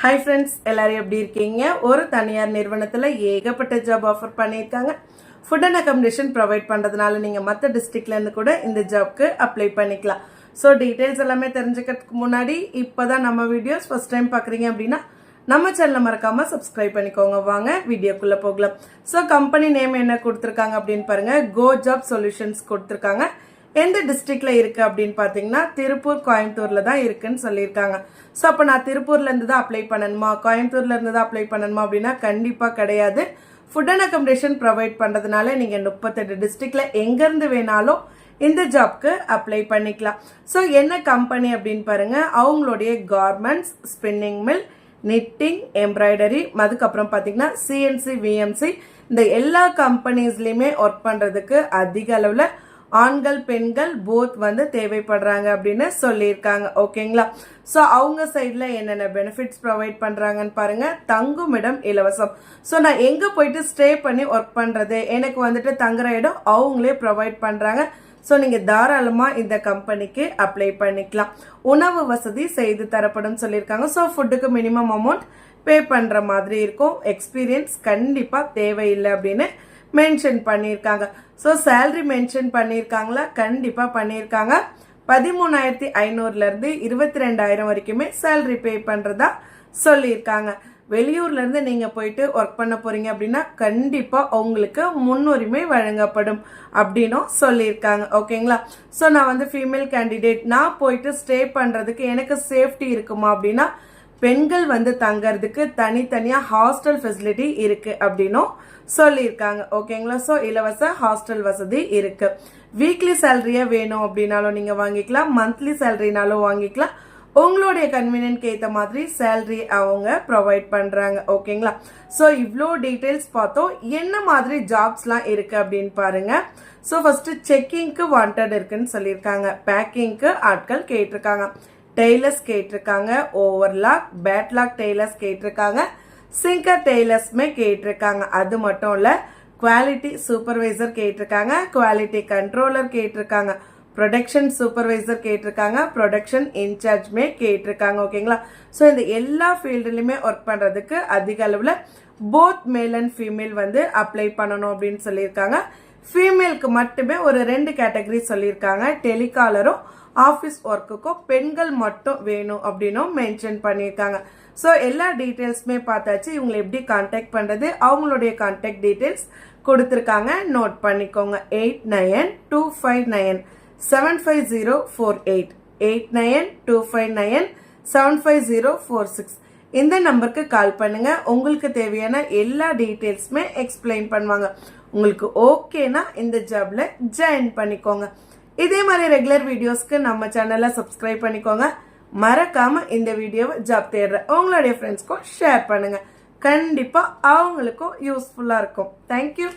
Hi friends எல்லாரும் எப்படி இருக்கீங்க? ஒரு தனியார் நிறுவனத்தில் ஏகப்பட்ட ஜாப் ஆஃபர் பண்ணியிருக்காங்க. ஃபுட் அண்ட் அகாமடேஷன் ப்ரொவைட் பண்ணுறதுனால நீங்கள் மற்ற டிஸ்ட்ரிக்ட்லேருந்து கூட இந்த ஜாப்க்கு அப்ளை பண்ணிக்கலாம். ஸோ டீட்டெயில்ஸ் எல்லாமே தெரிஞ்சுக்கிறதுக்கு முன்னாடி இப்போ தான் நம்ம வீடியோஸ் ஃபஸ்ட் டைம் பார்க்குறீங்க அப்படின்னா நம்ம சேனலை மறக்காமல் சப்ஸ்கிரைப் பண்ணிக்கோங்க. வாங்க வீடியோக்குள்ளே போகலாம். ஸோ கம்பெனி நேம் என்ன கொடுத்துருக்காங்க அப்படின்னு பாருங்கள் கோ ஜாப் சொல்யூஷன்ஸ் கொடுத்துருக்காங்க. எந்த டிஸ்ட்ரிக்ட்ல இருக்கு அப்படின்னு பாத்தீங்கன்னா திருப்பூர் கோயம்புத்தூர்ல தான் இருக்குன்னு சொல்லியிருக்காங்க. ஸோ அப்போ நான் திருப்பூர்ல இருந்து தான் அப்ளை பண்ணணுமா? கோயம்புத்தூர்ல இருந்து தான் அப்ளை பண்ணணுமா அப்படின்னா கண்டிப்பா கிடையாது. ஃபுட் அண்ட் அகாமடேஷன் ப்ரொவைட் பண்ணுறதுனால நீங்கள் முப்பத்தெட்டு டிஸ்ட்ரிக்ட்ல எங்கேருந்து வேணாலும் இந்த ஜாப்க்கு அப்ளை பண்ணிக்கலாம். ஸோ என்ன கம்பெனி அப்படின்னு பாருங்க. அவங்களுடைய garments spinning mill knitting embroidery அதுக்கப்புறம் பார்த்தீங்கன்னா சிஎன்சி விஎம்சி இந்த எல்லா கம்பெனிஸ்லையுமே ஒர்க் பண்ணுறதுக்கு அதிக அளவில் ஆண்கள் பெண்கள் போத் வந்து தேவைப்படுறாங்க அப்படின்னு சொல்லியிருக்காங்க. ஓகேங்களா ஸோ அவங்க சைடில் என்னென்ன பெனிஃபிட்ஸ் ப்ரொவைட் பண்ணுறாங்கன்னு பாருங்க. தங்குமிடம் இலவசம். ஸோ நான் எங்கே போயிட்டு ஸ்டே பண்ணி ஒர்க் பண்ணுறது எனக்கு வந்துட்டு தங்குற இடம் அவங்களே ப்ரொவைட் பண்ணுறாங்க ஸோ நீங்கள் தாராளமாக இந்த கம்பெனிக்கு அப்ளை பண்ணிக்கலாம். உணவு வசதி செய்து தரப்படும் சொல்லியிருக்காங்க. ஸோ ஃபுட்டுக்கு மினிமம் அமௌண்ட் பே பண்ணுற மாதிரி இருக்கும். எக்ஸ்பீரியன்ஸ் கண்டிப்பாக தேவையில்லை அப்படின்னு மென்ஷன் பண்ணியிருக்காங்க. ஸோ சேல்ரி மென்ஷன் பண்ணியிருக்காங்களா? கண்டிப்பாக பண்ணியிருக்காங்க. பதிமூணாயிரத்தி ஐநூறுலேருந்து இருபத்தி ரெண்டாயிரம் வரைக்குமே சேல்ரி பே பண்ணுறதா சொல்லியிருக்காங்க. வெளியூர்லேருந்து நீங்கள் போயிட்டு ஒர்க் பண்ண போகிறீங்க அப்படின்னா கண்டிப்பாக உங்களுக்கு முன்னுரிமை வழங்கப்படும் அப்படின்னும் சொல்லியிருக்காங்க. ஓகேங்களா? ஸோ நான் வந்து ஃபீமேல் கேண்டிடேட் நான் போயிட்டு ஸ்டே பண்ணுறதுக்கு எனக்கு சேஃப்டி இருக்குமா அப்படின்னா பெண்கள் வந்து தங்கறதுக்கு தனித்தனியாக ஹாஸ்டல் ஃபெசிலிட்டி இருக்கு அப்படின்னும் சொல்லியிருக்காங்க. ஓகேங்களா ஸோ இலவச ஹாஸ்டல் வசதி இருக்கு. வீக்லி சேலரியே வேணும் அப்படின்னாலும் நீங்க வாங்கிக்கலாம். மந்த்லி சேலரினாலும் வாங்கிக்கலாம். உங்களுடைய கன்வீனியன்ட்க்கு ஏற்ற மாதிரி சேலரி அவங்க ப்ரொவைட் பண்ணுறாங்க ஓகேங்களா ஸோ இவ்வளோ டீட்டெயில்ஸ் பார்த்தோம். என்ன மாதிரி ஜாப்ஸ்லாம் இருக்கு அப்படின்னு பாருங்க. ஸோ ஃபர்ஸ்ட் செக்கிங்க்கு வாண்டட் இருக்குன்னு சொல்லியிருக்காங்க. பேக்கிங்க்கு ஆட்கள் கேட்டிருக்காங்க. டெய்லர்ஸ் கேட்டிருக்காங்க ஓவர்லாக் பேட்லாக் டெய்லர்ஸ் கேட்டிருக்காங்க சிங்கர் டெய்லர்ஸ்மே கேட்டிருக்காங்க. அது மட்டும் இல்லை குவாலிட்டி சூப்பர்வைசர் கேட்டிருக்காங்க குவாலிட்டி கண்ட்ரோலர் கேட்டிருக்காங்க ப்ரொடக்ஷன் சூப்பர்வைசர் கேட்டிருக்காங்க ப்ரொடக்ஷன் இன்சார்ஜ்மே கேட்டிருக்காங்க ஓகேங்களா? ஸோ இந்த எல்லா ஃபீல்டுலையுமே ஒர்க் பண்ணுறதுக்கு அதிக அளவில் போத் மேல் அண்ட் ஃபீமேல் வந்து அப்ளை பண்ணணும் அப்படின்னு சொல்லியிருக்காங்க. ஃபீமேலுக்கு மட்டுமே ஒரு ரெண்டு கேட்டகரி சொல்லியிருக்காங்க. டெலிகாலரும் ஆஃபீஸ் ஒர்க்குக்கும் பெண்கள் மட்டும் வேணும் அப்படின்னும் மென்ஷன் பண்ணியிருக்காங்க. ஸோ எல்லா டீட்டெயில்ஸுமே பார்த்தாச்சு. இவங்களை எப்படி கான்டாக்ட் பண்ணுறது அவங்களுடைய கான்டாக்ட் டீட்டெயில்ஸ் கொடுத்துருக்காங்க. நோட் பண்ணிக்கோங்க. Eight nine two five nine seven five zero four eight eight nine two five nine seven five zero four six இந்த நம்பருக்கு கால் பண்ணுங்க. உங்களுக்கு தேவையான எல்லா டீட்டெயில்ஸுமே எக்ஸ்பிளைன் பண்ணுவாங்க. உங்களுக்கு ஓகேனா இந்த ஜாப்ல ஜாயின் பண்ணிக்கோங்க. இதே மாதிரி ரெகுலர் வீடியோஸ்க்கு நம்ம சேனலை சப்ஸ்கிரைப் பண்ணிக்கோங்க. மறக்காம இந்த வீடியோவை ஜாப் தேடுற உங்களுடைய ஃப்ரெண்ட்ஸ்க்கும் ஷேர் பண்ணுங்க. கண்டிப்பாக அவங்களுக்கும் யூஸ்ஃபுல்லாக இருக்கும். தேங்க்யூ